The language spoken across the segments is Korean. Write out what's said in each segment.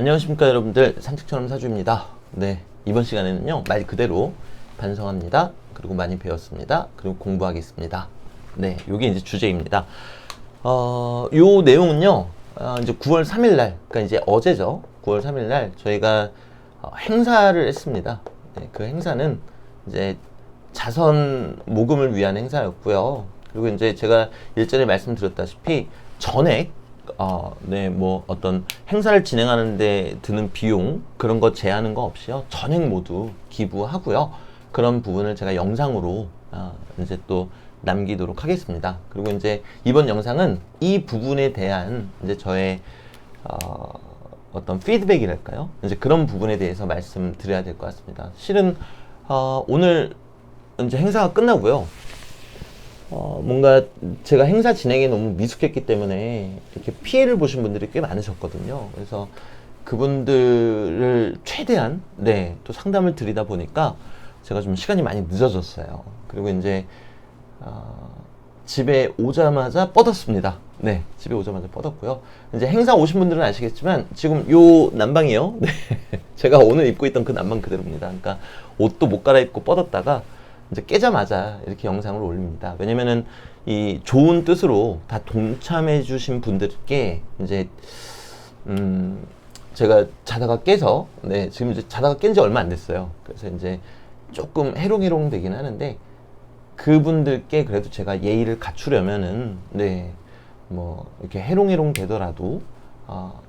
안녕하십니까 여러분들 산책처럼 사주입니다. 네 이번 시간에는요 말 그대로 반성합니다. 그리고 많이 배웠습니다. 그리고 공부하겠습니다. 네 요게 이제 주제입니다. 어요 내용은요 어, 이제 9월 3일 날 그러니까 이제 어제죠 9월 3일 날 저희가 어, 행사를 했습니다. 네, 그 행사는 이제 자선 모금을 위한 행사였고요. 그리고 이제 제가 일전에 말씀드렸다시피 전액 어, 네, 뭐 어떤 행사를 진행하는데 드는 비용 그런 거 제한하는 거 없이요 전액 모두 기부하고요. 그런 부분을 제가 영상으로 어, 이제 또 남기도록 하겠습니다. 그리고 이제 이번 영상은 이 부분에 대한 이제 저의 어, 어떤 피드백이랄까요? 이제 그런 부분에 대해서 말씀드려야 될 것 같습니다. 실은 어, 오늘 이제 행사가 끝나고요. 어, 뭔가 제가 행사 진행에 너무 미숙했기 때문에 이렇게 피해를 보신 분들이 꽤 많으셨거든요. 그래서 그분들을 최대한 네, 또 상담을 드리다 보니까 제가 좀 시간이 많이 늦어졌어요. 그리고 이제 어, 집에 오자마자 뻗었습니다. 네, 집에 오자마자 뻗었고요. 이제 행사 오신 분들은 아시겠지만 지금 요 난방이요. 네, 제가 오늘 입고 있던 그 난방 그대로입니다. 그러니까 옷도 못 갈아입고 뻗었다가 이제 깨자마자 이렇게 영상을 올립니다. 왜냐면은 이 좋은 뜻으로 다 동참해 주신 분들께 이제 음 제가 자다가 깨서 네 지금 이제 자다가 깬 지 얼마 안 됐어요. 그래서 이제 조금 해롱해롱 되긴 하는데 그분들께 그래도 제가 예의를 갖추려면은 네 뭐 이렇게 해롱해롱 되더라도 어,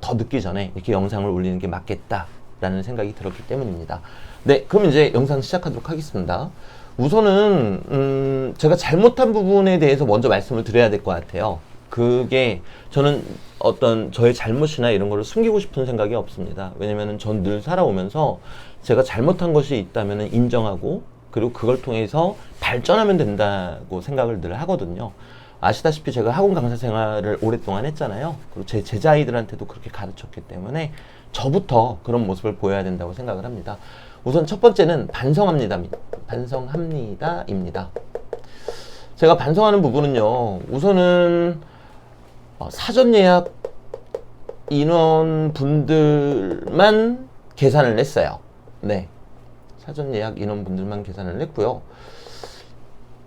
더 늦기 전에 이렇게 영상을 올리는 게 맞겠다라는 생각이 들었기 때문입니다. 네, 그럼 이제 영상 시작하도록 하겠습니다. 우선은 음, 제가 잘못한 부분에 대해서 먼저 말씀을 드려야 될 것 같아요. 그게 저는 어떤 저의 잘못이나 이런 거를 숨기고 싶은 생각이 없습니다. 왜냐면은 전 늘 살아오면서 제가 잘못한 것이 있다면 인정하고 그리고 그걸 통해서 발전하면 된다고 생각을 늘 하거든요. 아시다시피 제가 학원 강사 생활을 오랫동안 했잖아요. 그리고 제 제자아이들한테도 그렇게 가르쳤기 때문에 저부터 그런 모습을 보여야 된다고 생각을 합니다. 우선 첫 번째는 반성합니다. 반성합니다입니다. 제가 반성하는 부분은요. 우선은 어, 사전 예약 인원분들만 계산을 했어요. 네. 사전 예약 인원분들만 계산을 했고요.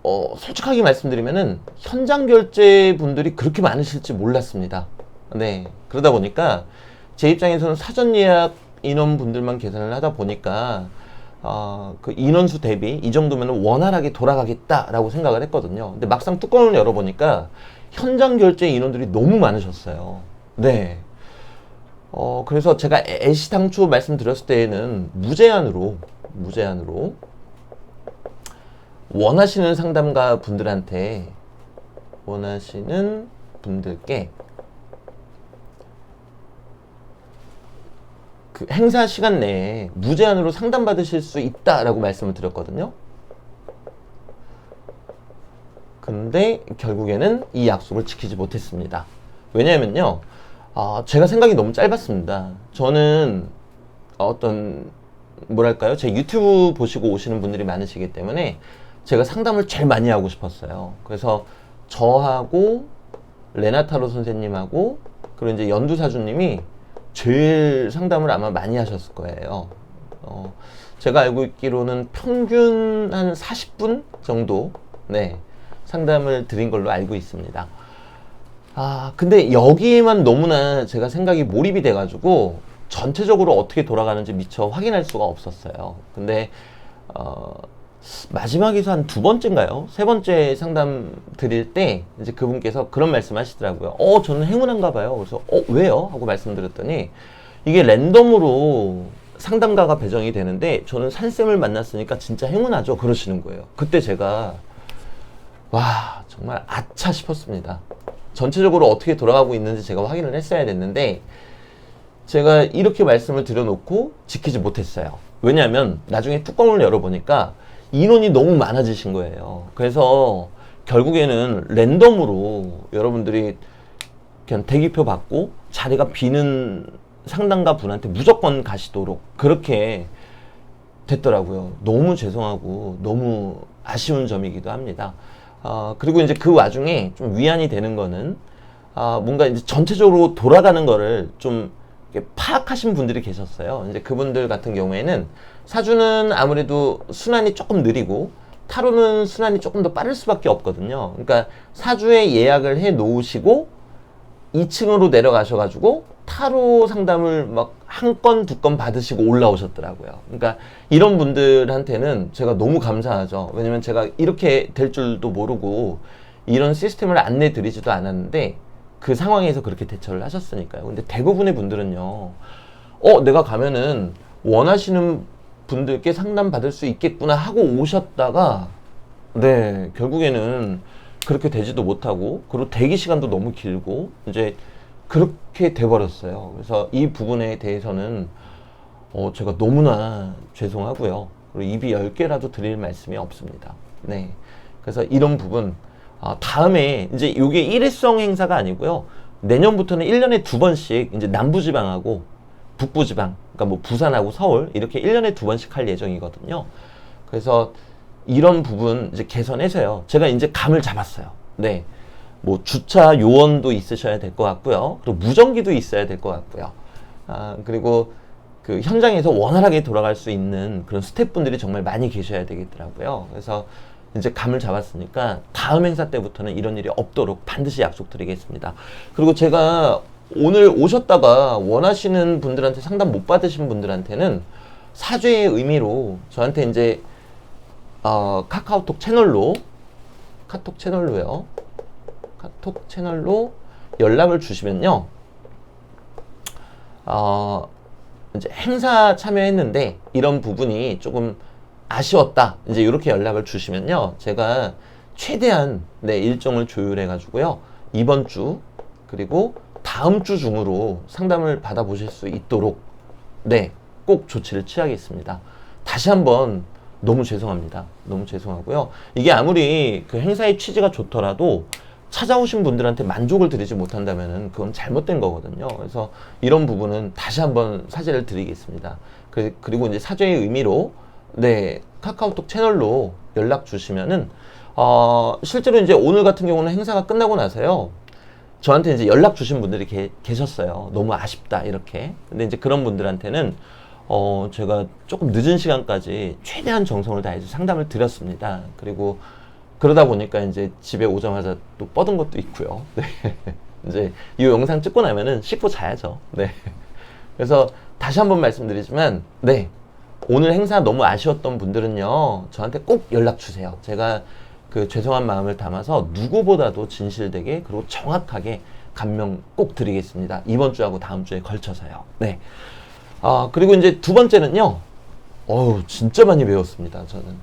어, 솔직하게 말씀드리면은 현장 결제 분들이 그렇게 많으실지 몰랐습니다. 네. 그러다 보니까 제 입장에서는 사전 예약 인원분들만 계산을 하다 보니까 어, 그 인원수 대비 이 정도면 원활하게 돌아가겠다라고 생각을 했거든요. 근데 막상 뚜껑을 열어보니까 현장 결제 인원들이 너무 많으셨어요. 네. 어, 그래서 제가 애시당초 말씀드렸을 때에는 무제한으로, 무제한으로 원하시는 상담가 분들한테 원하시는 분들께 그 행사 시간 내에 무제한으로 상담받으실 수 있다라고 말씀을 드렸거든요. 근데 결국에는 이 약속을 지키지 못했습니다. 왜냐면요, 아, 제가 생각이 너무 짧았습니다. 저는 어떤 뭐랄까요, 제 유튜브 보시고 오시는 분들이 많으시기 때문에 제가 상담을 제일 많이 하고 싶었어요. 그래서 저하고 레나타로 선생님하고 그리고 이제 연두사주님이 제일 상담을 아마 많이 하셨을 거예요. 어, 제가 알고 있기로는 평균 한 40분 정도, 네, 상담을 드린 걸로 알고 있습니다. 아, 근데 여기에만 너무나 제가 생각이 몰입이 돼가지고 전체적으로 어떻게 돌아가는지 미처 확인할 수가 없었어요. 근데, 어, 마지막에서 한 두 번째인가요? 세 번째 상담 드릴 때 이제 그분께서 그런 말씀 하시더라고요. 어, 저는 행운한가 봐요. 그래서 어, 왜요? 하고 말씀드렸더니 이게 랜덤으로 상담가가 배정이 되는데 저는 산쌤을 만났으니까 진짜 행운하죠. 그러시는 거예요. 그때 제가 와, 정말 아차 싶었습니다. 전체적으로 어떻게 돌아가고 있는지 제가 확인을 했어야 됐는데 제가 이렇게 말씀을 드려놓고 지키지 못했어요. 왜냐하면 나중에 뚜껑을 열어보니까 인원이 너무 많아지신 거예요. 그래서 결국에는 랜덤으로 여러분들이 그냥 대기표 받고 자리가 비는 상담가 분한테 무조건 가시도록 그렇게 됐더라고요. 너무 죄송하고 너무 아쉬운 점이기도 합니다. 어, 그리고 이제 그 와중에 좀 위안이 되는 거는 아, 뭔가 이제 전체적으로 돌아가는 거를 좀 파악하신 분들이 계셨어요. 이제 그분들 같은 경우에는 사주는 아무래도 순환이 조금 느리고 타로는 순환이 조금 더 빠를 수밖에 없거든요. 그러니까 사주에 예약을 해 놓으시고 2층으로 내려가셔가지고 타로 상담을 막 한 건, 두 건 받으시고 올라오셨더라고요. 그러니까 이런 분들한테는 제가 너무 감사하죠. 왜냐면 제가 이렇게 될 줄도 모르고 이런 시스템을 안내 드리지도 않았는데 그 상황에서 그렇게 대처를 하셨으니까요. 근데 대부분의 분들은요, 어, 내가 가면은 원하시는 분들께 상담 받을 수 있겠구나 하고 오셨다가, 네, 결국에는 그렇게 되지도 못하고, 그리고 대기 시간도 너무 길고, 이제 그렇게 돼버렸어요. 그래서 이 부분에 대해서는, 어, 제가 너무나 죄송하고요. 그리고 입이 열 개라도 드릴 말씀이 없습니다. 네. 그래서 이런 부분, 아, 다음에 이제 이게 일회성 행사가 아니고요. 내년부터는 1년에 두 번씩 이제 남부지방하고 북부지방, 그러니까 뭐 부산하고 서울 이렇게 1년에 두 번씩 할 예정이거든요. 그래서 이런 부분 이제 개선해서요. 제가 이제 감을 잡았어요. 네. 뭐 주차 요원도 있으셔야 될 것 같고요. 그리고 무전기도 있어야 될 것 같고요. 아, 그리고 그 현장에서 원활하게 돌아갈 수 있는 그런 스태프분들이 정말 많이 계셔야 되겠더라고요. 그래서 이제 감을 잡았으니까 다음 행사 때부터는 이런 일이 없도록 반드시 약속드리겠습니다. 그리고 제가 오늘 오셨다가 원하시는 분들한테 상담 못 받으신 분들한테는 사죄의 의미로 저한테 이제 어, 카카오톡 채널로 카톡 채널로요. 카톡 채널로 연락을 주시면요. 어, 이제 행사 참여했는데 이런 부분이 조금 아쉬웠다. 이제 이렇게 연락을 주시면요. 제가 최대한 네, 일정을 조율해 가지고요. 이번 주 그리고 다음 주 중으로 상담을 받아보실 수 있도록 네, 꼭 조치를 취하겠습니다. 다시 한번 너무 죄송합니다. 너무 죄송하고요. 이게 아무리 그 행사의 취지가 좋더라도 찾아오신 분들한테 만족을 드리지 못한다면 그건 잘못된 거거든요. 그래서 이런 부분은 다시 한번 사죄를 드리겠습니다. 그, 그리고 이제 사죄의 의미로 네, 카카오톡 채널로 연락 주시면은 어, 실제로 이제 오늘 같은 경우는 행사가 끝나고 나서요. 저한테 이제 연락 주신 분들이 게, 계셨어요. 너무 아쉽다 이렇게. 근데 이제 그런 분들한테는 어, 제가 조금 늦은 시간까지 최대한 정성을 다해서 상담을 드렸습니다. 그리고 그러다 보니까 이제 집에 오자마자 또 뻗은 것도 있고요. 네. 이제 이 영상 찍고 나면은 씻고 자야죠. 네. 그래서 다시 한번 말씀드리지만, 네. 오늘 행사 너무 아쉬웠던 분들은요, 저한테 꼭 연락 주세요. 제가 그 죄송한 마음을 담아서 누구보다도 진실되게 그리고 정확하게 감명 꼭 드리겠습니다. 이번 주하고 다음 주에 걸쳐서요. 네. 아, 그리고 이제 두 번째는요, 어우, 진짜 많이 배웠습니다. 저는.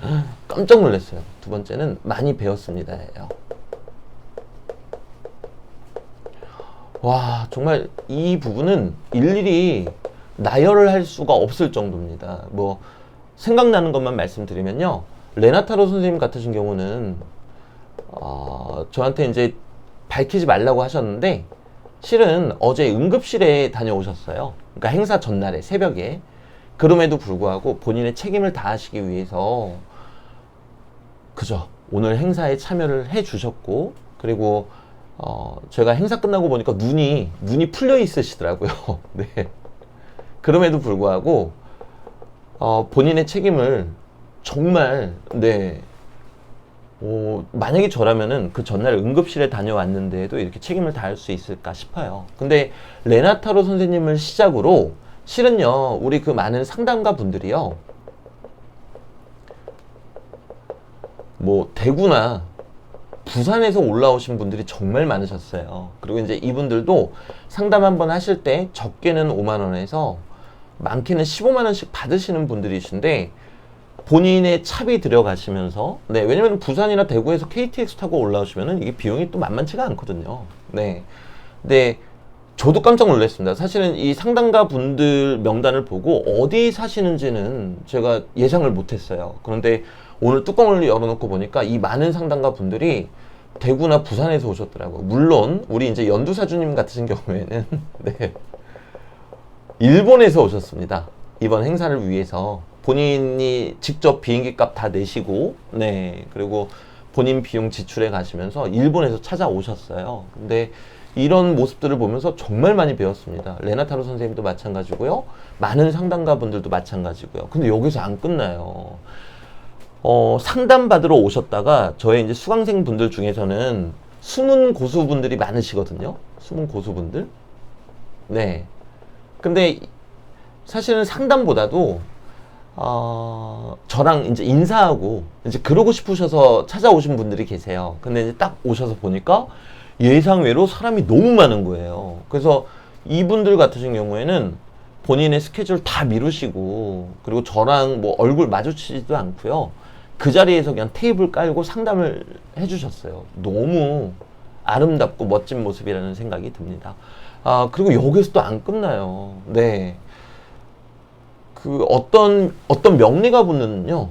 깜짝 놀랐어요. 두 번째는 많이 배웠습니다 예요. 와, 정말 이 부분은 일일이 나열을 할 수가 없을 정도입니다. 뭐 생각나는 것만 말씀드리면요. 레나타로 선생님 같으신 경우는 어, 저한테 이제 밝히지 말라고 하셨는데 실은 어제 응급실에 다녀오셨어요. 그러니까 행사 전날에 새벽에 그럼에도 불구하고 본인의 책임을 다하시기 위해서 그죠. 오늘 행사에 참여를 해 주셨고 그리고 어, 제가 행사 끝나고 보니까 눈이 눈이 풀려 있으시더라고요. 네. 그럼에도 불구하고 어, 본인의 책임을 정말 네. 어, 만약에 저라면은 그 전날 응급실에 다녀왔는데도 이렇게 책임을 다할 수 있을까 싶어요. 근데 레나타로 선생님을 시작으로 실은요, 우리 그 많은 상담가 분들이요, 뭐, 대구나 부산에서 올라오신 분들이 정말 많으셨어요. 그리고 이제 이분들도 상담 한번 하실 때 적게는 5만 원에서 많게는 15만 원씩 받으시는 분들이신데, 본인의 차비 들여가시면서, 네, 왜냐면 부산이나 대구에서 KTX 타고 올라오시면은 이게 비용이 또 만만치가 않거든요. 네. 근데 저도 깜짝 놀랐습니다. 사실은 이 상담가 분들 명단을 보고 어디 사시는지는 제가 예상을 못했어요. 그런데 오늘 뚜껑을 열어놓고 보니까 이 많은 상담가 분들이 대구나 부산에서 오셨더라고요. 물론 우리 이제 연두사주님 같으신 경우에는 네. 일본에서 오셨습니다. 이번 행사를 위해서 본인이 직접 비행기 값 다 내시고 네 그리고 본인 비용 지출해 가시면서 일본에서 찾아오셨어요. 근데 이런 모습들을 보면서 정말 많이 배웠습니다. 레나타로 선생님도 마찬가지고요. 많은 상담가 분들도 마찬가지고요. 근데 여기서 안 끝나요. 어, 상담 받으러 오셨다가 저의 이제 수강생 분들 중에서는 숨은 고수분들이 많으시거든요. 숨은 고수분들. 네. 근데 사실은 상담보다도 어, 저랑 이제 인사하고 이제 그러고 싶으셔서 찾아오신 분들이 계세요. 근데 이제 딱 오셔서 보니까 예상외로 사람이 너무 많은 거예요. 그래서 이분들 같으신 경우에는 본인의 스케줄 다 미루시고 그리고 저랑 뭐 얼굴 마주치지도 않고요. 그 자리에서 그냥 테이블 깔고 상담을 해주셨어요. 너무 아름답고 멋진 모습이라는 생각이 듭니다. 아, 그리고 여기서 또 안 끝나요. 네. 그 어떤, 어떤 명리가 분은요.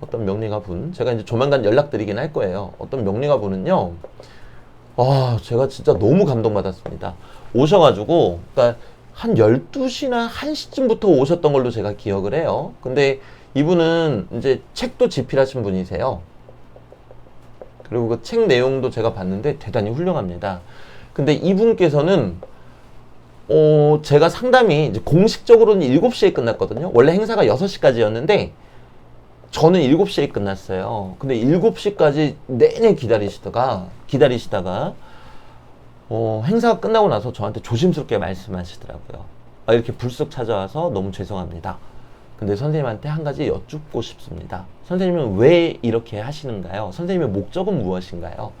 어떤 명리가 분. 제가 이제 조만간 연락드리긴 할 거예요. 어떤 명리가 분은요. 아, 제가 진짜 너무 감동받았습니다. 오셔 가지고, 그러니까 한 12시나 1시쯤부터 오셨던 걸로 제가 기억을 해요. 근데 이분은 이제 책도 집필하신 분이세요. 그리고 그 책 내용도 제가 봤는데 대단히 훌륭합니다. 근데 이분께서는 어, 제가 상담이 이제 공식적으로는 7시에 끝났거든요. 원래 행사가 6시까지였는데 저는 7시에 끝났어요. 근데 7시까지 내내 기다리시다가 기다리시다가 어, 행사가 끝나고 나서 저한테 조심스럽게 말씀하시더라고요. 아, 이렇게 불쑥 찾아와서 너무 죄송합니다. 근데 선생님한테 한 가지 여쭙고 싶습니다. 선생님은 왜 이렇게 하시는가요? 선생님의 목적은 무엇인가요?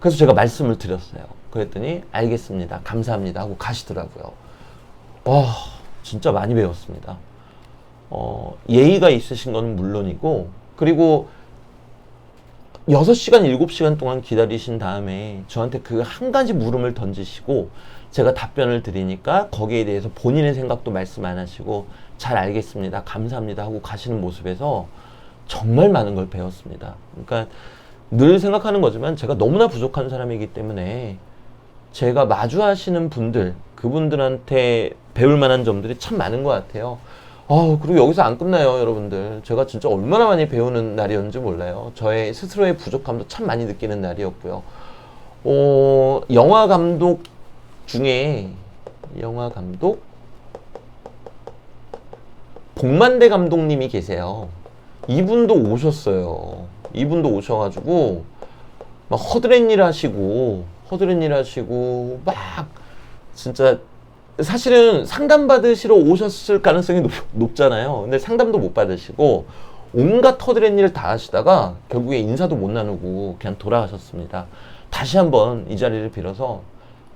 그래서 제가 말씀을 드렸어요. 그랬더니 알겠습니다. 감사합니다 하고 가시더라고요. 와, 진짜 많이 배웠습니다. 어, 예의가 있으신 건 물론이고 그리고 6시간, 7시간 동안 기다리신 다음에 저한테 그 한 가지 물음을 던지시고 제가 답변을 드리니까 거기에 대해서 본인의 생각도 말씀 안 하시고 잘 알겠습니다. 감사합니다 하고 가시는 모습에서 정말 많은 걸 배웠습니다. 그러니까 늘 생각하는 거지만 제가 너무나 부족한 사람이기 때문에 제가 마주하시는 분들, 그분들한테 배울 만한 점들이 참 많은 것 같아요. 아, 그리고 여기서 안 끝나요, 여러분들. 제가 진짜 얼마나 많이 배우는 날이었는지 몰라요. 저의 스스로의 부족함도 참 많이 느끼는 날이었고요. 어, 영화 감독 중에, 영화 감독? 복만대 감독님이 계세요. 이분도 오셨어요. 이분도 오셔가지고, 막 허드렛 일 하시고, 허드렛 일 하시고, 막, 진짜, 사실은 상담 받으시러 오셨을 가능성이 높, 잖아요 근데 상담도 못 받으시고, 온갖 허드렛 일을 다 하시다가, 결국에 인사도 못 나누고, 그냥 돌아가셨습니다. 다시 한번 이 자리를 빌어서,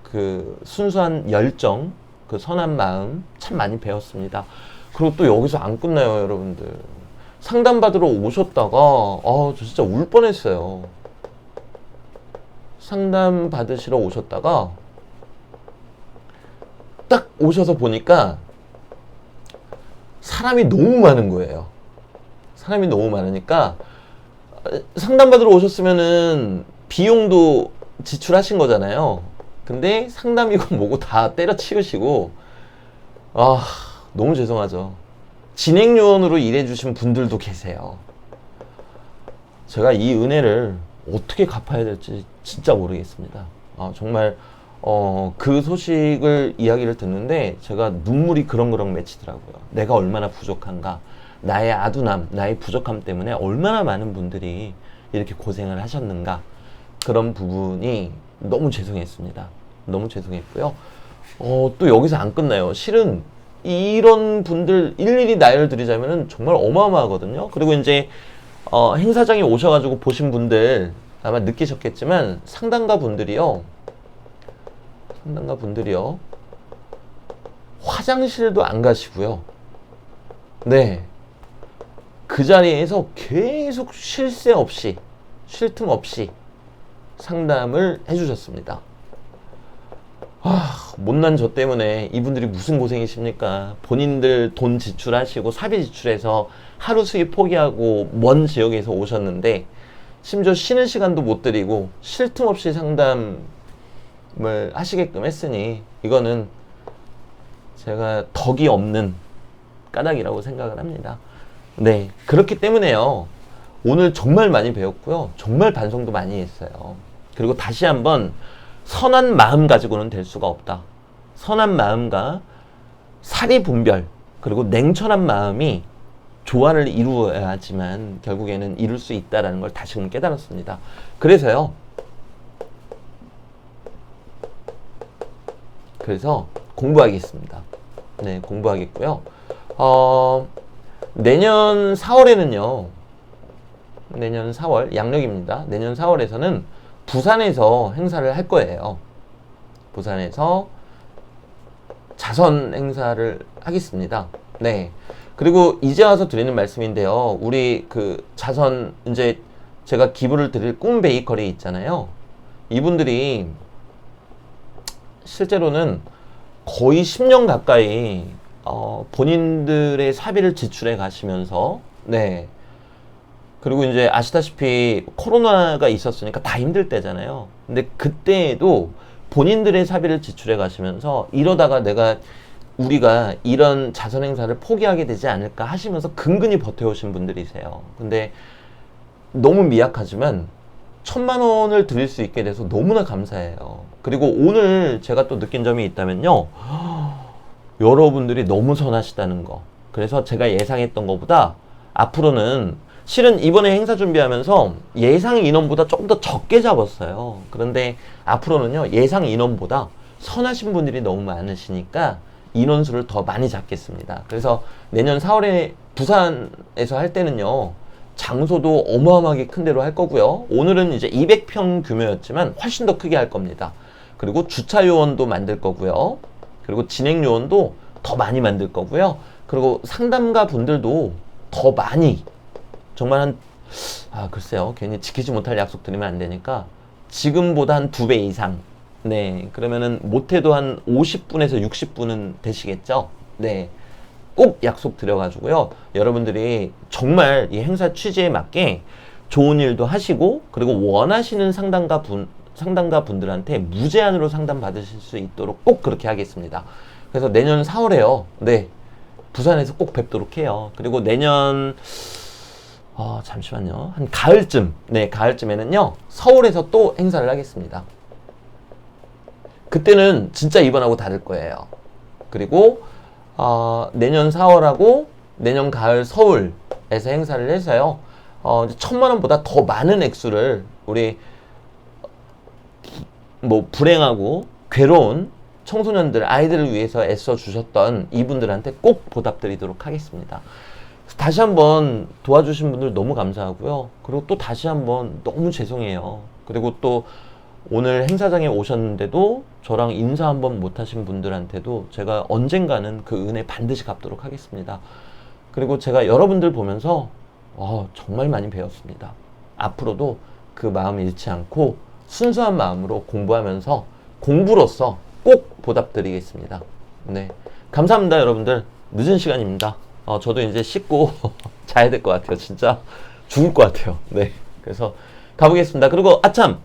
그 순수한 열정, 그 선한 마음, 참 많이 배웠습니다. 그리고 또 여기서 안 끝나요, 여러분들. 상담 받으러 오셨다가, 아, 저 진짜 울 뻔했어요. 상담 받으시러 오셨다가, 딱 오셔서 보니까, 사람이 너무 많은 거예요. 사람이 너무 많으니까, 상담 받으러 오셨으면은, 비용도 지출하신 거잖아요. 근데 상담이고 뭐고 다 때려치우시고, 아, 너무 죄송하죠. 진행 요원으로 일해주신 분들도 계세요. 제가 이 은혜를 어떻게 갚아야 될지 진짜 모르겠습니다. 아, 정말 어, 그 소식을 이야기를 듣는데 제가 눈물이 그렁그렁 맺히더라고요. 내가 얼마나 부족한가. 나의 아두남, 나의 부족함 때문에 얼마나 많은 분들이 이렇게 고생을 하셨는가. 그런 부분이 너무 죄송했습니다. 너무 죄송했고요. 어, 또 여기서 안 끝나요. 실은 이런 분들 일일이 나열 드리자면은 정말 어마어마하거든요. 그리고 이제 어, 행사장에 오셔가지고 보신 분들 아마 느끼셨겠지만 상담가 분들이요. 상담가 분들이요. 화장실도 안 가시고요. 네. 그 자리에서 계속 쉴 새 없이, 쉴 틈 없이 상담을 해주셨습니다. 아, 못난 저 때문에 이분들이 무슨 고생이십니까? 본인들 돈 지출하시고 사비 지출해서 하루 수입 포기하고 먼 지역에서 오셨는데 심지어 쉬는 시간도 못 드리고 쉴 틈 없이 상담을 하시게끔 했으니 이거는 제가 덕이 없는 까닭이라고 생각을 합니다. 네. 그렇기 때문에요. 오늘 정말 많이 배웠고요. 정말 반성도 많이 했어요. 그리고 다시 한번 선한 마음 가지고는 될 수가 없다. 선한 마음과 사리 분별 그리고 냉철한 마음이 조화를 이루어야지만 결국에는 이룰 수 있다라는 걸 다시금 깨달았습니다. 그래서요. 그래서 공부하겠습니다. 네, 공부하겠고요. 어, 내년 4월에는요. 내년 4월 양력입니다. 내년 4월에서는 부산에서 행사를 할 거예요. 부산에서 자선 행사를 하겠습니다. 네. 그리고 이제 와서 드리는 말씀인데요. 우리 그 자선 이제 제가 기부를 드릴 꿈 베이커리 있잖아요. 이분들이 실제로는 거의 10년 가까이 어, 본인들의 사비를 지출해 가시면서 네. 그리고 이제 아시다시피 코로나가 있었으니까 다 힘들 때잖아요. 근데 그때에도 본인들의 사비를 지출해 가시면서 이러다가 내가 우리가 이런 자선 행사를 포기하게 되지 않을까 하시면서 근근히 버텨오신 분들이세요. 근데 너무 미약하지만 천만 원을 드릴 수 있게 돼서 너무나 감사해요. 그리고 오늘 제가 또 느낀 점이 있다면요. 여러분들이 너무 선하시다는 거. 그래서 제가 예상했던 것보다 앞으로는 실은 이번에 행사 준비하면서 예상 인원보다 조금 더 적게 잡았어요. 그런데 앞으로는요, 예상 인원보다 선하신 분들이 너무 많으시니까 인원수를 더 많이 잡겠습니다. 그래서 내년 4월에 부산에서 할 때는요, 장소도 어마어마하게 큰 데로 할 거고요. 오늘은 이제 200평 규모였지만 훨씬 더 크게 할 겁니다. 그리고 주차 요원도 만들 거고요. 그리고 진행 요원도 더 많이 만들 거고요. 그리고 상담가 분들도 더 많이 정말 한 아, 글쎄요. 괜히 지키지 못할 약속 드리면 안 되니까 지금보다 한 두 배 이상. 네. 그러면은 못해도 한 50분에서 60분은 되시겠죠? 네. 꼭 약속 드려가지고요. 여러분들이 정말 이 행사 취지에 맞게 좋은 일도 하시고, 그리고 원하시는 상담가 분, 상담가 분들한테 무제한으로 상담 받으실 수 있도록 꼭 그렇게 하겠습니다. 그래서 내년 4월에요. 네. 부산에서 꼭 뵙도록 해요. 그리고 내년, 어, 잠시만요. 한 가을쯤, 네, 가을쯤에는요, 서울에서 또 행사를 하겠습니다. 그때는 진짜 이번하고 다를 거예요. 그리고, 어, 내년 4월하고 내년 가을 서울에서 행사를 해서요, 어, 천만 원보다 더 많은 액수를 우리, 뭐, 불행하고 괴로운 청소년들, 아이들을 위해서 애써 주셨던 이분들한테 꼭 보답드리도록 하겠습니다. 다시 한번 도와주신 분들 너무 감사하고요. 그리고 또 다시 한번 너무 죄송해요. 그리고 또 오늘 행사장에 오셨는데도 저랑 인사 한번 못 하신 분들한테도 제가 언젠가는 그 은혜 반드시 갚도록 하겠습니다. 그리고 제가 여러분들 보면서 어, 정말 많이 배웠습니다. 앞으로도 그 마음 잃지 않고 순수한 마음으로 공부하면서 공부로서 꼭 보답드리겠습니다. 네. 감사합니다, 여러분들. 늦은 시간입니다. 어, 저도 이제 씻고 자야 될 것 같아요. 진짜 죽을 것 같아요. 네. 그래서 가보겠습니다. 그리고 아참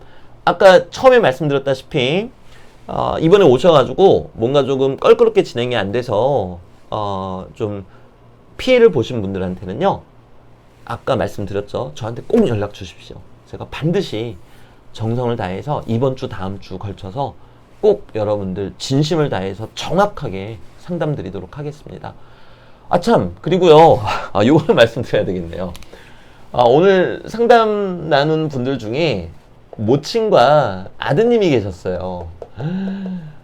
아까 처음에 말씀드렸다시피 어, 이번에 오셔가지고 뭔가 조금 껄끄럽게 진행이 안 돼서 어, 좀 피해를 보신 분들한테는요. 아까 말씀드렸죠. 저한테 꼭 연락 주십시오. 제가 반드시 정성을 다해서 이번 주 다음 주 걸쳐서 꼭 여러분들 진심을 다해서 정확하게 상담 드리도록 하겠습니다. 아참 그리고요 아 요걸 말씀드려야 되겠네요 아 오늘 상담 나눈 분들 중에 모친과 아드님이 계셨어요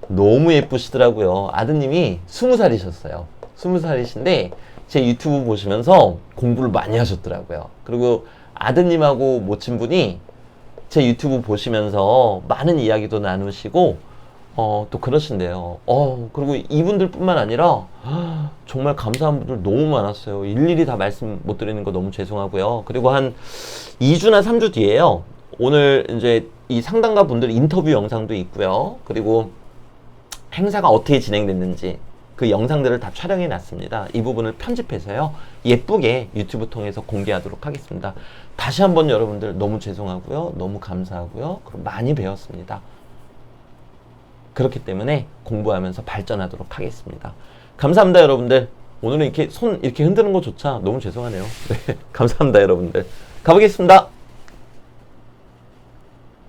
너무 예쁘시더라고요 아드님이 스무 살이셨어요 스무 살이신데 제 유튜브 보시면서 공부를 많이 하셨더라고요 그리고 아드님하고 모친분이 제 유튜브 보시면서 많은 이야기도 나누시고 어, 또 그러신데요. 어, 그리고 이분들 뿐만 아니라 정말 감사한 분들 너무 많았어요. 일일이 다 말씀 못 드리는 거 너무 죄송하고요. 그리고 한 2주나 3주 뒤에요. 오늘 이제 이 상담가 분들 인터뷰 영상도 있고요. 그리고 행사가 어떻게 진행됐는지 그 영상들을 다 촬영해 놨습니다. 이 부분을 편집해서요. 예쁘게 유튜브 통해서 공개하도록 하겠습니다. 다시 한번 여러분들 너무 죄송하고요. 너무 감사하고요. 그럼 많이 배웠습니다. 그렇기 때문에 공부하면서 발전하도록 하겠습니다. 감사합니다, 여러분들. 오늘은 이렇게 손 이렇게 흔드는 거조차 너무 죄송하네요. 네, 감사합니다, 여러분들. 가보겠습니다.